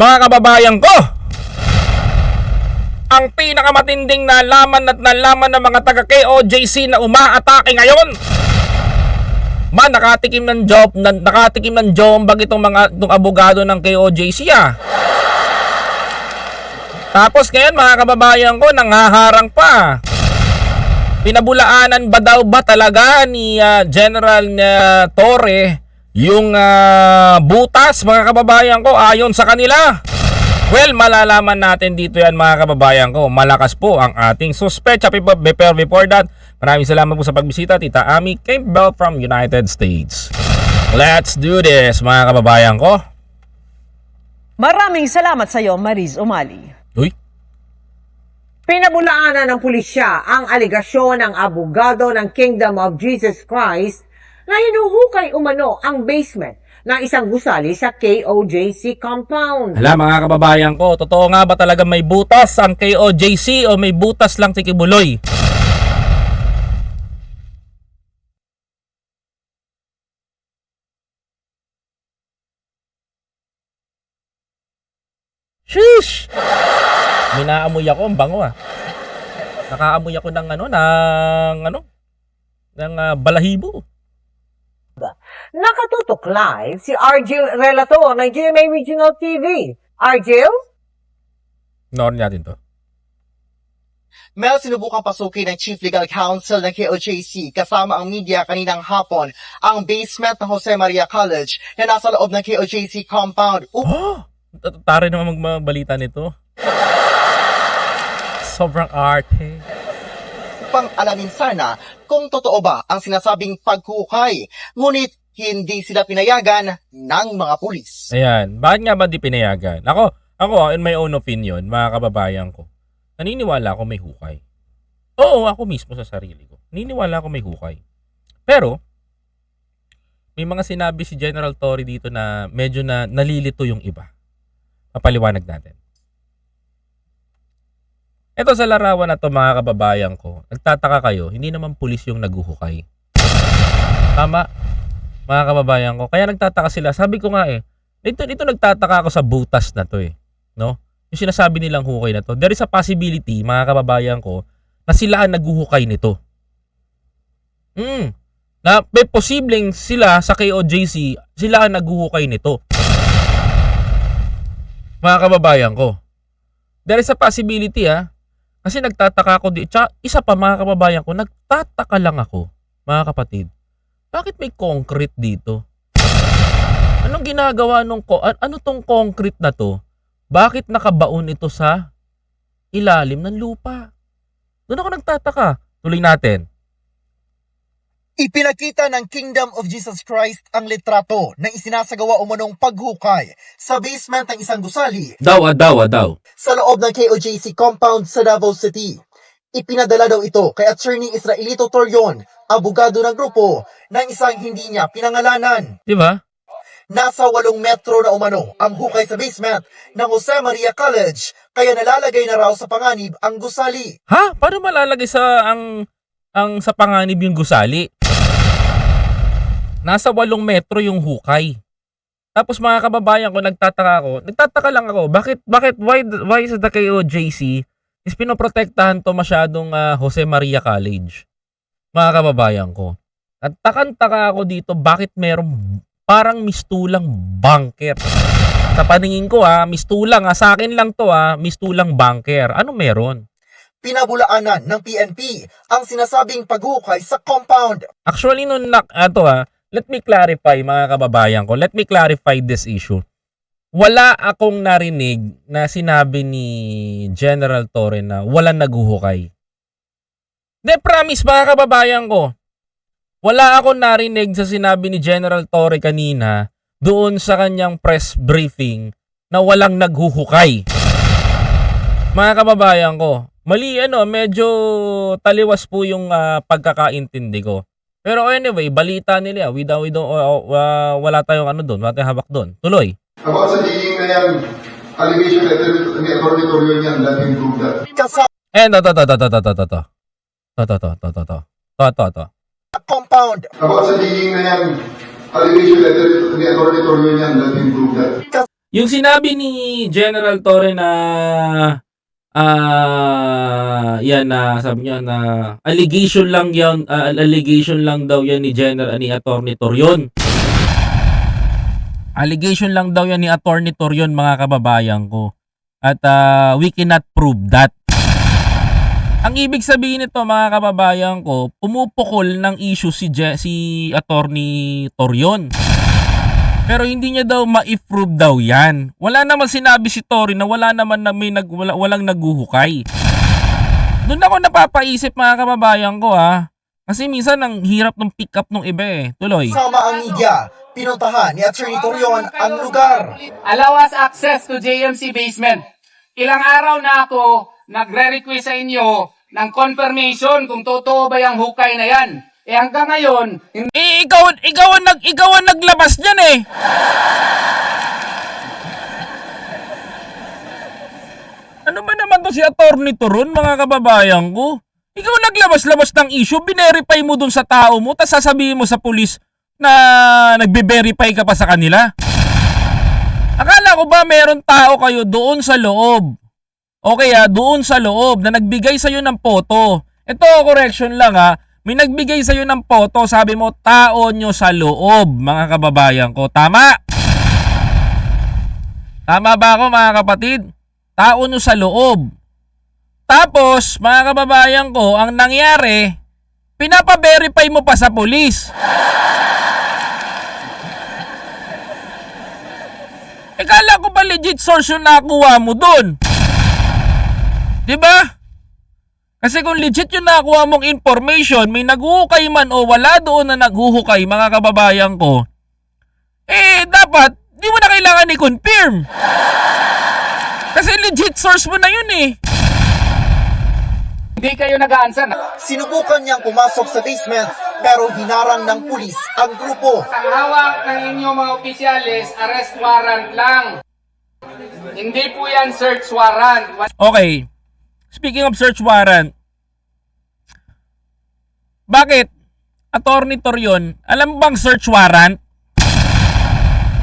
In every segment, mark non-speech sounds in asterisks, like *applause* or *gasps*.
Mga kababayan ko, ang pinakamatinding nalaman at nalaman ng mga taga KOJC na umaatake ngayon. Man, nakatikim ng job, na, nakatikim ng jombag itong mga itong abogado ng KOJC ah. Tapos ngayon mga kababayan ko, nanghaharang pa. Pinabulaanan ba daw ba talaga ni ah, General na Torre yung ah, butas mga kababayan ko ayon sa kanila? Well, malalaman natin dito yan mga kababayan ko. Malakas po ang ating suspecha. Before, before that, maraming salamat po sa pagbisita. Tita Ami Campbell from United States. Let's do this mga kababayan ko. Maraming salamat sa iyo, Mariz Umali. Uy, Pinabulaanan ng pulisya ang aligasyon ng abogado ng Kingdom of Jesus Christ na hinuhukay umano ang basement ng isang gusali sa KOJC compound. Hala mga kababayan ko, totoo nga ba talaga may butas ang KOJC o may butas lang si Kibuloy? Sheesh! May naamoy ako, ang bango ah. Nakaamoy ako ng ano, ng ano, ng ah, balahibo. Nakatutok live si Argel Relator ng GMA Regional TV. Argel? Noon natin to. Mel sinubukang pasukin ng Chief Legal Counsel ng KOJC kasama ang media kaninang hapon ang basement ng Jose Maria College na nasa loob ng KOJC compound Oh! *gasps* Tare naman magbalita nito. *laughs* Sobrang arte. upang alamin sana kung totoo ba ang sinasabing pagkukay. Ngunit hindi sila pinayagan ng mga pulis. Ayan. Bakit nga ba di pinayagan? Ako, ako, in my own opinion, mga kababayan ko, naniniwala ako may hukay. Oo, ako mismo sa sarili ko. Naniniwala ako may hukay. Pero, may mga sinabi si General Torre dito na medyo na nalilito yung iba. Papaliwanag natin. Ito sa larawan na to mga kababayan ko, nagtataka kayo, hindi naman pulis yung naguhukay. Tama, mga kababayan ko. Kaya nagtataka sila. Sabi ko nga eh, ito, ito nagtataka ako sa butas na to eh. No? Yung sinasabi nilang hukay na to. There is a possibility, mga kababayan ko, na sila ang naghuhukay nito. Hmm. Na may posibleng sila sa KOJC, sila ang naghuhukay nito. Mga kababayan ko. There is a possibility ah. Kasi nagtataka ako di. Tsaka isa pa mga kababayan ko, nagtataka lang ako, mga kapatid. Bakit may concrete dito? Anong ginagawa nung ko? an- Ano tong concrete na to? Bakit nakabaon ito sa ilalim ng lupa? Doon ako nagtataka. Tuloy natin. Ipinakita ng Kingdom of Jesus Christ ang litrato ng isinasagawa umanong paghukay sa basement ng isang gusali Daw, ah, daw, ah, daw. sa loob ng KOJC compound sa Davao City. Ipinadala daw ito kay Attorney Israelito Torion, abogado ng grupo, ng isang hindi niya pinangalanan. Di ba? Nasa walong metro na umano ang hukay sa basement ng Jose Maria College, kaya nalalagay na raw sa panganib ang gusali. Ha? Paano malalagay sa ang ang sa panganib yung gusali? Nasa walong metro yung hukay. Tapos mga kababayan ko, nagtataka ako. Nagtataka lang ako, bakit, bakit, why, why is the KOJC is pinoprotektahan to masyadong ah, Jose Maria College? Mga kababayan ko. At takan-taka ako dito, bakit merong parang mistulang bunker? Sa paningin ko ha, mistulang ha, sa akin lang to ha, mistulang bunker. Ano meron? Pinabulaanan ng PNP ang sinasabing paghukay sa compound. Actually, nung nak, ato ha, let me clarify mga kababayan ko, let me clarify this issue. Wala akong narinig na sinabi ni General Torre na walang naghuhukay. De, promise mga kababayan ko, wala akong narinig sa sinabi ni General Torre kanina doon sa kanyang press briefing na walang naghuhukay. Mga kababayan ko, mali ano, medyo taliwas po yung ah, pagkakaintindi ko. Pero anyway, balita nila, we don't, we don't, uh, uh, wala tayong ano doon, wala tayong hawak doon. Tuloy. About sa digging na yan, allegation letter ni Atty. Torrio niyan, let him prove that. Eh, to, to, to, to, to, to, to, to. To, to, to, to, to, to. To, to, to. compound. About sa digging na yan, allegation letter ni Atty. Torrio niyan, let him prove that. Yung sinabi ni General Torre na ah yan na sabi niya na allegation lang yan ah, allegation lang daw yan ni General ni Attorney Torion. Allegation lang daw yan ni Attorney Torion mga kababayan ko. At ah, we cannot prove that. Ang ibig sabihin nito mga kababayan ko, pumupukol ng issue si Je- si Attorney Torion. Pero hindi niya daw ma-prove daw yan. Wala naman sinabi si Tori na wala naman na may nag, wala, walang naghuhukay. Doon ako napapaisip mga kababayan ko ha. Kasi minsan ang hirap ng pick up ng iba eh. Tuloy. Sama ang media, pinuntahan ni Attorney Torion ang lugar. allow us access to JMC basement. Ilang araw na ako nagre-request sa inyo ng confirmation kung totoo ba yung hukay na yan. Eh hanggang ngayon, hindi Eh, ikaw, ikaw, ang ikaw ang naglabas niyan eh. Ano ba naman to si Attorney Turon, mga kababayan ko? Ikaw naglabas-labas ng issue, binerify mo dun sa tao mo, tapos sasabihin mo sa pulis na nagbe-verify ka pa sa kanila. Akala ko ba meron tao kayo doon sa loob? O kaya doon sa loob na nagbigay sa'yo ng photo. Ito, correction lang ha. May nagbigay sa'yo ng photo, sabi mo, tao nyo sa loob, mga kababayan ko. Tama? Tama ba ako, mga kapatid? Tao nyo sa loob. Tapos, mga kababayan ko, ang nangyari, pinapa-verify mo pa sa pulis. Eh, kala ko ba legit source yung nakuha mo dun? Di ba? Kasi kung legit yung nakuha mong information, may naghuhukay man o wala doon na naghuhukay, mga kababayan ko, eh, dapat, di mo na kailangan i-confirm. Kasi legit source mo na yun eh. hindi kayo nag-answer. Sinubukan niyang pumasok sa basement pero hinarang ng pulis ang grupo. Ang hawak ng inyong mga opisyalis, arrest warrant lang. Hindi po yan search warrant. Okay. Speaking of search warrant, bakit? Attorney Torion, alam mo bang search warrant?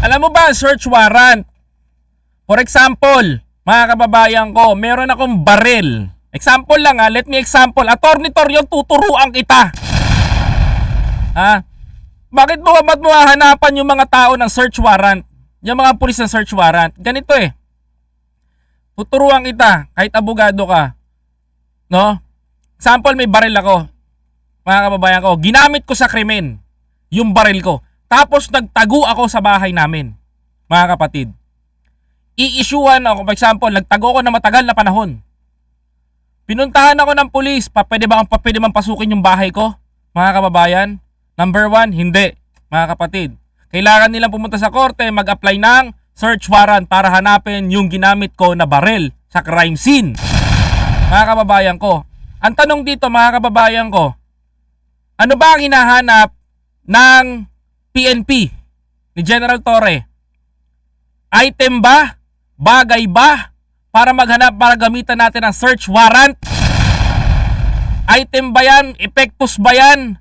Alam mo ba ang search warrant? For example, mga kababayan ko, meron akong baril. Example lang ha, let me example. Attorney Torion, tuturuan kita. Ha? Bakit mo ba't mo hahanapan yung mga tao ng search warrant? Yung mga pulis ng search warrant. Ganito eh. Tuturuan kita kahit abogado ka. No? Example, may baril ako. Mga kababayan ko, ginamit ko sa krimen yung baril ko. Tapos nagtago ako sa bahay namin. Mga kapatid. I-issuean ako, for example, nagtago ako na matagal na panahon. Pinuntahan ako ng pulis, pa pwede ba pa pwede man pasukin yung bahay ko? Mga kababayan, number one, hindi. Mga kapatid, kailangan nilang pumunta sa korte, mag-apply ng search warrant para hanapin yung ginamit ko na baril sa crime scene. Mga kababayan ko, ang tanong dito mga kababayan ko, ano ba ang hinahanap ng PNP ni General Torre? Item ba? Bagay ba? Para maghanap para gamitan natin ang search warrant? Item ba yan? Epektos ba yan?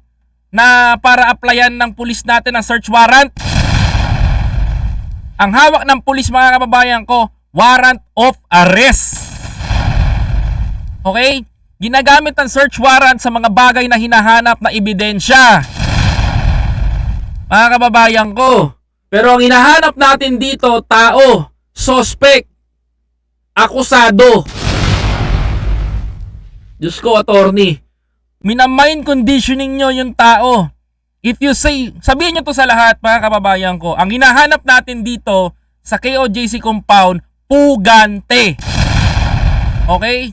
Na para applyan ng pulis natin ang search warrant? Ang hawak ng pulis mga kababayan ko, warrant of arrest. Okay? Ginagamit ang search warrant sa mga bagay na hinahanap na ebidensya. Mga kababayan ko. Pero ang hinahanap natin dito, tao, suspect, akusado. Diyos ko, attorney. Minamind conditioning nyo yung tao. If you say, sabihin nyo to sa lahat, mga kababayan ko, ang hinahanap natin dito sa KOJC compound, pugante. Okay?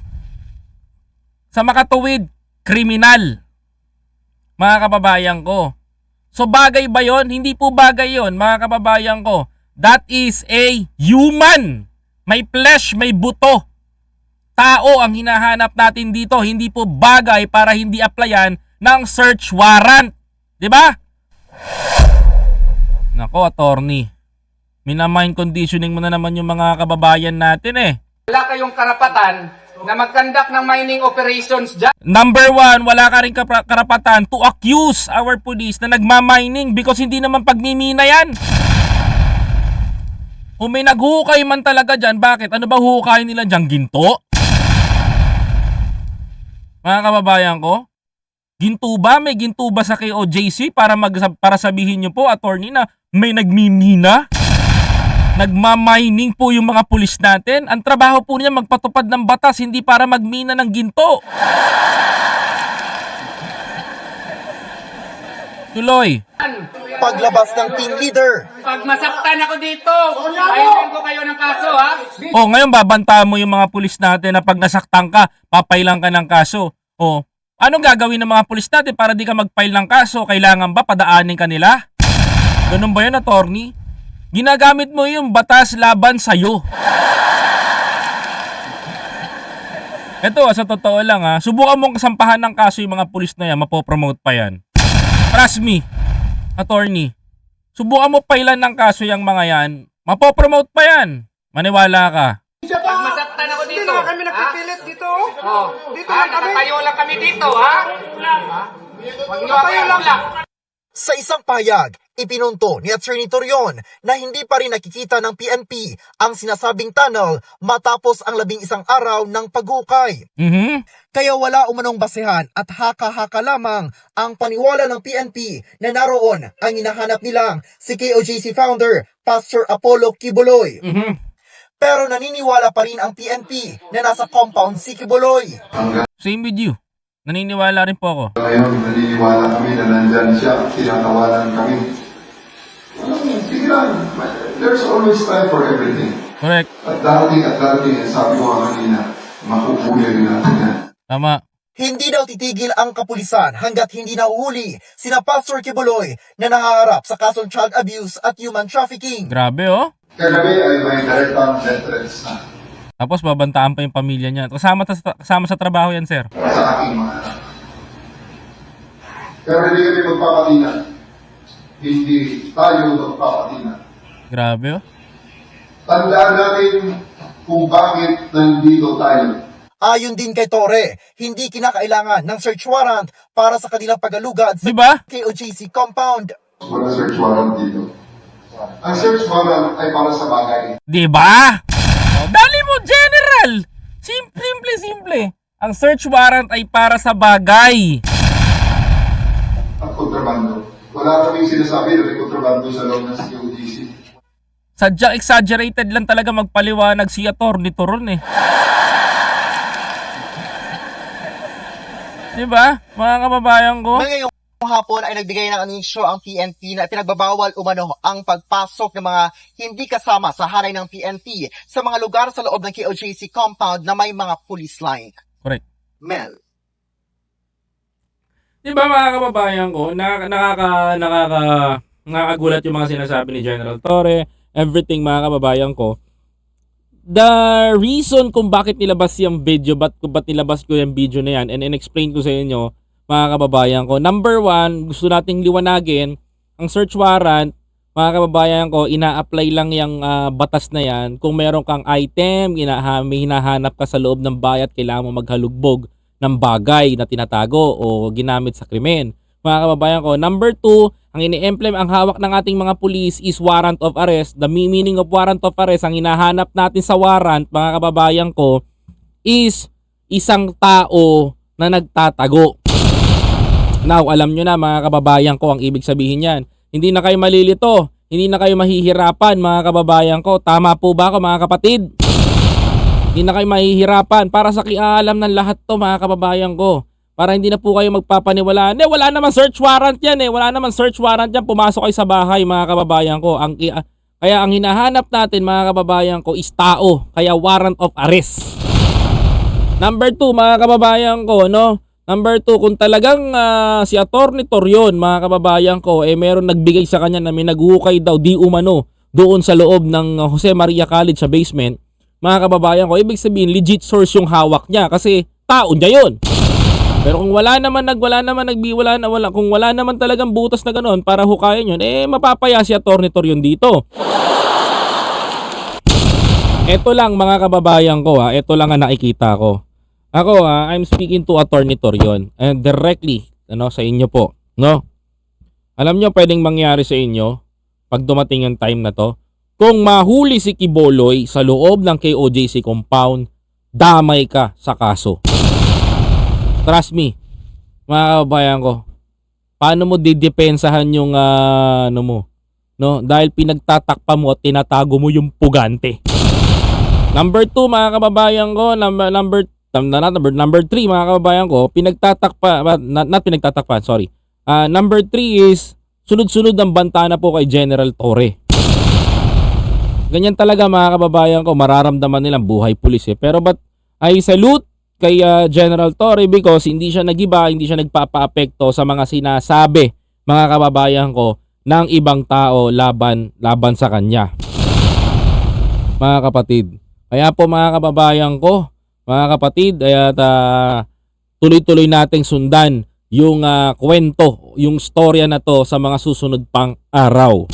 Sa makatuwid, kriminal. Mga kababayan ko. So bagay ba yon? Hindi po bagay yon, mga kababayan ko. That is a human. May flesh, may buto. Tao ang hinahanap natin dito, hindi po bagay para hindi applyan ng search warrant. 'Di ba? Nako, attorney. Minamind conditioning mo na naman yung mga kababayan natin eh. Wala kayong karapatan na mag-conduct ng mining operations dyan. Number one, wala ka rin karapatan to accuse our police na nagmamining because hindi naman pagmimina yan. Kung may naghukay man talaga dyan, bakit? Ano ba hukay nila dyan? Ginto? Mga kababayan ko? Ginto ba? May ginto ba sa KOJC para, mag, para sabihin nyo po, attorney, na may nagmimina? Nagmamining po yung mga pulis natin. Ang trabaho po niya magpatupad ng batas, hindi para magmina ng ginto. Tuloy. Paglabas ng team leader, Pag masaktan ako dito, ayun ko kayo ng kaso ha. Oh, ngayon babanta mo yung mga pulis natin na pag nasaktan ka, papailan ka ng kaso. Oh, anong gagawin ng mga pulis natin para di ka mag-file ng kaso? Kailangan ba padaanin ka nila? Ganun ba yun, attorney? Ginagamit mo yung batas laban sa'yo. Ito, sa totoo lang ha, subukan mong kasampahan ng kaso yung mga pulis na yan, mapopromote pa yan. Trust me, attorney. Subukan mo pailan ng kaso yung mga yan, mapopromote pa yan. Maniwala ka. Dito. Dito na kami nagpipilit dito. Oh. Dito ha, nakatayo lang kami dito ha. Huwag niyo ako lang. Sa isang payag, ipinunto ni Attorney Torion na hindi pa rin nakikita ng PNP ang sinasabing tunnel matapos ang labing isang araw ng paghukay. Mhm. Kaya wala umanong basehan at haka-haka lamang ang paniwala ng PNP na naroon ang hinahanap nilang si KOJC founder, Pastor Apollo Kibuloy. Mhm. Pero naniniwala pa rin ang PNP na nasa compound si Kibuloy. Same with you. Naniniwala rin po ako. ngayon, naniniwala kami na nandyan siya, tinatawanan kami. Sige lang. There's always time for everything. Correct. At darating at darating, sabi ko kanina, makukuha rin natin yan. Tama. Hindi daw titigil ang kapulisan hanggat hindi nahuhuli sina Pastor Kibuloy na nahaharap sa kasong child abuse at human trafficking. Grabe oh. Kagabi ay may direktang death threats na Tapos babantaan pa yung pamilya niya. Kasama, ta- kasama sa trabaho yan, sir. sa aking mga anak. Pero hindi kami magpapatina. Hindi tayo magpapatina. Grabe oh. Tandaan natin kung bakit nandito tayo. Ayon din kay Torre, hindi kinakailangan ng search warrant para sa kanilang pag-alugad sa Di ba? KOJC compound. Wala search warrant dito. Ang search warrant ay para sa bagay Di ba? Dali mo, general! Simple, simple, simple. Ang search warrant ay para sa bagay. at kontrabando. Wala kaming sinasabi na may kontrabando sa loob ng COGC. Sadyang exaggerated lang talaga magpaliwanag si Atty. Toron eh. Di ba? Mga kababayan ko. Hapon ay nagbigay ng anisyo ang PNP na pinagbabawal umano ang pagpasok ng mga hindi kasama sa hanay ng PNP sa mga lugar sa loob ng KOJC compound na may mga police line. Correct. Mel. Di ba mga kababayan ko, na, nakaka, nakaka, nakakagulat yung mga sinasabi ni General Torre, everything mga kababayan ko. The reason kung bakit nilabas yung video, ba't, ba't nilabas ko yung video na yan, and in-explain ko sa inyo, mga kababayan ko. Number one, gusto nating liwanagin, ang search warrant, mga kababayan ko, ina-apply lang yung ah, batas na yan. Kung meron kang item, inaha, may hinahanap ka sa loob ng bayat, kailangan mo maghalugbog ng bagay na tinatago o ginamit sa krimen. Mga kababayan ko, number two, ang ini-implement, ang hawak ng ating mga pulis is warrant of arrest. The meaning of warrant of arrest, ang hinahanap natin sa warrant, mga kababayan ko, is isang tao na nagtatago. Now, alam nyo na mga kababayan ko ang ibig sabihin yan. Hindi na kayo malilito. Hindi na kayo mahihirapan mga kababayan ko. Tama po ba ako mga kapatid? Hindi na kayo mahihirapan. Para sa kialam ng lahat to mga kababayan ko. Para hindi na po kayo magpapaniwalaan. Eh, wala naman search warrant yan eh. Wala naman search warrant yan. Pumasok kayo sa bahay mga kababayan ko. Ang, kaya ang hinahanap natin mga kababayan ko is tao. Kaya warrant of arrest. Number two, mga kababayan ko, no? Number two, kung talagang ah, si Atty. Torion, mga kababayan ko, eh meron nagbigay sa kanya na may daw di umano doon sa loob ng ah, Jose Maria College sa basement, mga kababayan ko, ibig sabihin legit source yung hawak niya kasi tao niya yun. Pero kung wala naman nag wala naman nagbi na wala kung wala naman talagang butas na ganoon para hukayin yun, eh mapapaya si Atty. Torion dito. Ito lang mga kababayan ko ha, ito lang ang nakikita ko. Ako ha, I'm speaking to Attorney Torion and directly ano sa inyo po, no? Alam nyo pwedeng mangyari sa inyo pag dumating yung time na to, kung mahuli si Kiboloy sa loob ng KOJC compound, damay ka sa kaso. Trust me, mga ko, paano mo didepensahan yung ah, ano mo, no? Dahil pinagtatakpa mo at tinatago mo yung pugante. Number 2 mga kababayan ko, number number number number 3 mga kababayan ko, pinagtatakpa not, not pinagtatakpan, sorry. Ah, number 3 is sunod-sunod ang banta na po kay General Torre. Ganyan talaga mga kababayan ko, mararamdaman nilang buhay pulis eh. Pero but I salute kay ah, General Torre because hindi siya nagiba, hindi siya nagpapa-apekto sa mga sinasabi mga kababayan ko ng ibang tao laban laban sa kanya. Mga kapatid. Kaya po mga kababayan ko, mga kapatid, at ah, tuloy-tuloy nating sundan yung ah, kwento, yung storya na to sa mga susunod pang araw.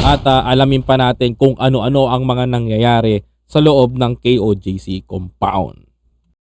At ah, alamin pa natin kung ano-ano ang mga nangyayari sa loob ng KOJC compound.